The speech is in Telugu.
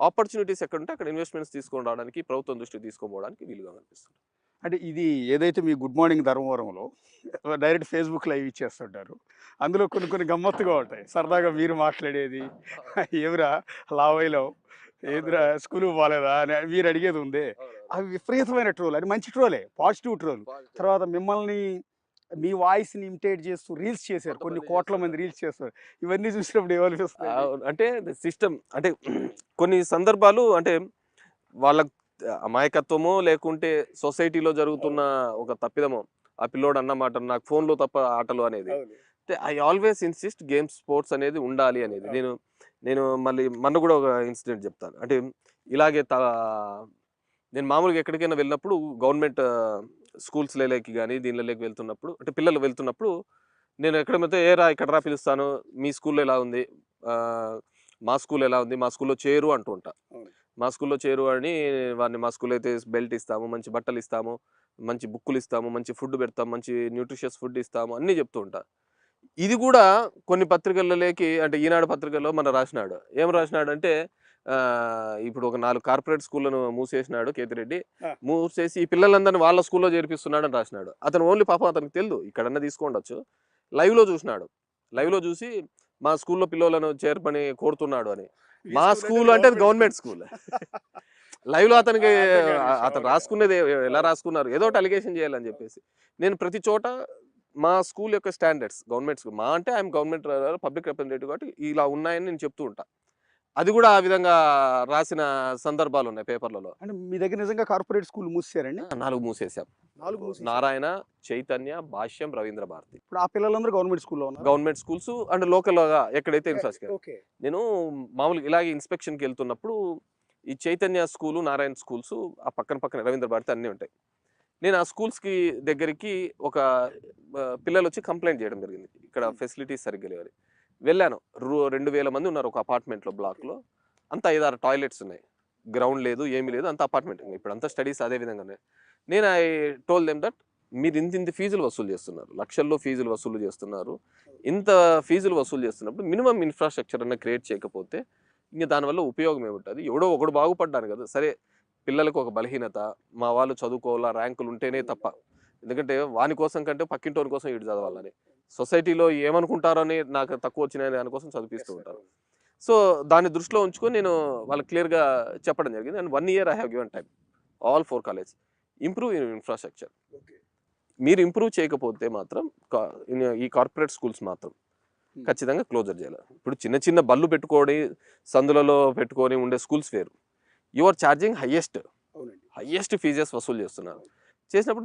ఆపర్చునిటీస్ ఎక్కడ ఉంటే అక్కడ ఇన్వెస్ట్మెంట్స్ తీసుకొని రావడానికి ప్రభుత్వం దృష్టికి తీసుకోవడానికి వీలుగా కనిపిస్తుంది. అంటే ఇది ఏదైతే మీ గుడ్ మార్నింగ్ ధర్మవరంలో డైరెక్ట్ ఫేస్బుక్ లైవ్ ఇచ్చేస్తుంటారు అందులో కొన్ని కొన్ని గమ్మత్తుగా ఉంటాయి. సరదాగా మీరు మాట్లాడేది ఏమిరా లావైలో ఏదిరా స్కూల్ పోలేదా? అని మీరు అడిగేది ఉంది. అవి విపరీతమైన ట్రోల్ అది మంచి ట్రోలే పాజిటివ్ ట్రోల్ తర్వాత మిమ్మల్ని మీ వాయిస్ని ఇమిటేట్ చేస్తూ రీల్స్ చేశారు. కొన్ని కోట్ల మంది రీల్స్ చేస్తారు. ఇవన్నీ చూసినప్పుడు ఏమనిపిస్తుంది. అంటే సిస్టమ్ అంటే కొన్ని సందర్భాలు అంటే వాళ్ళ అమాయకత్వమో లేకుంటే సొసైటీలో జరుగుతున్న ఒక తప్పిదమో ఆ పిల్లోడు అన్నమాట నాకు ఫోన్లో తప్ప ఆటలు అనేది. అంటే I always insist games sports అనేది ఉండాలి అనేది. నేను నేను మళ్ళీ మొన్న కూడా ఒక ఇన్సిడెంట్ చెప్తాను. అంటే ఇలాగే నేను మామూలుగా ఎక్కడికైనా వెళ్ళినప్పుడు గవర్నమెంట్ స్కూల్స్ లేకి కానీ దీనిలోకి వెళ్తున్నప్పుడు అంటే పిల్లలు వెళ్తున్నప్పుడు నేను ఎక్కడ వెళ్తే ఏ రా ఇక్కడ రా పిలుస్తాను మీ స్కూల్లో ఎలా ఉంది? మా స్కూల్ ఎలా ఉంది? మా స్కూల్లో చేరు అంటూ ఉంటా. మా స్కూల్లో చేరు అని వాడిని మా స్కూల్లో అయితే బెల్ట్ ఇస్తాము మంచి బట్టలు ఇస్తాము మంచి బుక్కులు ఇస్తాము మంచి ఫుడ్ పెడతాము మంచి న్యూట్రిషియస్ ఫుడ్ ఇస్తాము అన్నీ చెప్తూ ఉంటా. ఇది కూడా కొన్ని పత్రికలలోకి అంటే ఈనాడు పత్రికల్లో మన రాసినాడు. ఏం రాసినాడు అంటే ఇప్పుడు ఒక నాలుగు కార్పొరేట్ స్కూళ్ళను మూసేసినాడు కేతిరెడ్డి. మూసేసి ఈ పిల్లలందరినీ వాళ్ళ స్కూల్లో చేర్పిస్తున్నాడు అని రాసినాడు. అతను ఓన్లీ పాపం అతనికి తెలియదు ఇక్కడన్నా తీసుకోండొచ్చు. లైవ్లో చూసినాడు. లైవ్లో చూసి మా స్కూల్లో పిల్లలను చేర్పని కోరుతున్నాడు అని. మా స్కూల్ అంటే అది గవర్నమెంట్ స్కూల్. లైవ్లో అతనికి అతను. రాసుకునేది ఎలా రాసుకున్నారు? ఏదో ఒకటి అలిగేషన్ చేయాలని చెప్పేసి. నేను ప్రతి చోట మా స్కూల్ యొక్క స్టాండర్డ్స్ గవర్నమెంట్ స్కూల్ మా అంటే ఐఎమ్ గవర్నమెంట్ పబ్లిక్ రిప్రజెంటేటివ్ కాబట్టి ఇలా ఉన్నాయని నేను చెప్తూ ఉంటా. అది కూడా ఆ విధంగా రాసిన సందర్భాలు ఉన్నాయి పేపర్లలో. అంటే మీ దగ్గర నిజంగా కార్పొరేట్ స్కూల్ మూసారండి నాలుగు మూసేసాం నాలుగు. నారాయణ చైతన్య భాష్యం రవీంద్ర భారతి. ఇప్పుడు ఆ పిల్లలందరూ గవర్నమెంట్ స్కూల్లో ఉన్నారు. గవర్నమెంట్ స్కూల్స్ అండ్ లోకల్గా ఎక్కడైతే నేను మామూలుగా ఇలాగే ఇన్స్పెక్షన్కి వెళ్తున్నప్పుడు ఈ చైతన్య స్కూలు నారాయణ స్కూల్స్ ఆ పక్కన పక్కన రవీంద్ర భారతి అన్నీ ఉంటాయి. నేను ఆ స్కూల్స్కి దగ్గరికి ఒక పిల్లలు వచ్చి కంప్లైంట్ చేయడం జరిగింది. ఇక్కడ ఫెసిలిటీస్ సరిగ్గా లేవని. వెళ్ళాను. రూ- రెండు వేల మంది ఉన్నారు ఒక అపార్ట్మెంట్లో బ్లాక్లో. అంత ఐదారు టాయిలెట్స్ ఉన్నాయి. గ్రౌండ్ లేదు ఏమీ లేదు అంత అపార్ట్మెంట్. ఇప్పుడు అంతా స్టడీస్ అదే విధంగానే. నేను ఐ టోల్ దెమ్ దట్ మీరు ఇంత ఇంత ఫీజులు వసూలు చేస్తున్నారు. లక్షల్లో ఫీజులు వసూలు చేస్తున్నారు. ఇంత ఫీజులు వసూలు చేస్తున్నప్పుడు మినిమం ఇన్ఫ్రాస్ట్రక్చర్ అన్న క్రియేట్ చేయకపోతే ఇంకా దానివల్ల ఉపయోగం ఏముంటుంది? ఎవడో ఒకడు బాగుపడ్డాను కదా. సరే పిల్లలకు ఒక బలహీనత మా వాళ్ళు చదువుకోవాలా ర్యాంకులు ఉంటేనే తప్ప. ఎందుకంటే వాని కోసం కంటే పక్కింటోని కోసం ఇటు చదవాలని. సొసైటీలో ఏమనుకుంటారని నాకు తక్కువ వచ్చినాయి దానికోసం చదివిస్తూ ఉంటారు. సో దాన్ని దృష్టిలో ఉంచుకొని నేను వాళ్ళకి క్లియర్గా చెప్పడం జరిగింది. And one year I have given time all for college. Improve in infrastructure. మీరు ఇంప్రూవ్ చేయకపోతే మాత్రం ఈ కార్పొరేట్ స్కూల్స్ మాత్రం ఖచ్చితంగా క్లోజర్ చేయాలి. ఇప్పుడు చిన్న చిన్న బళ్ళు పెట్టుకొని సందులలో పెట్టుకొని ఉండే స్కూల్స్ వేరు. యు ఆర్ ఛార్జింగ్ హైయెస్ట్ అవునండి. హైయెస్ట్ ఫీజెస్ వసూలు చేస్తున్నారు. చేసినప్పుడు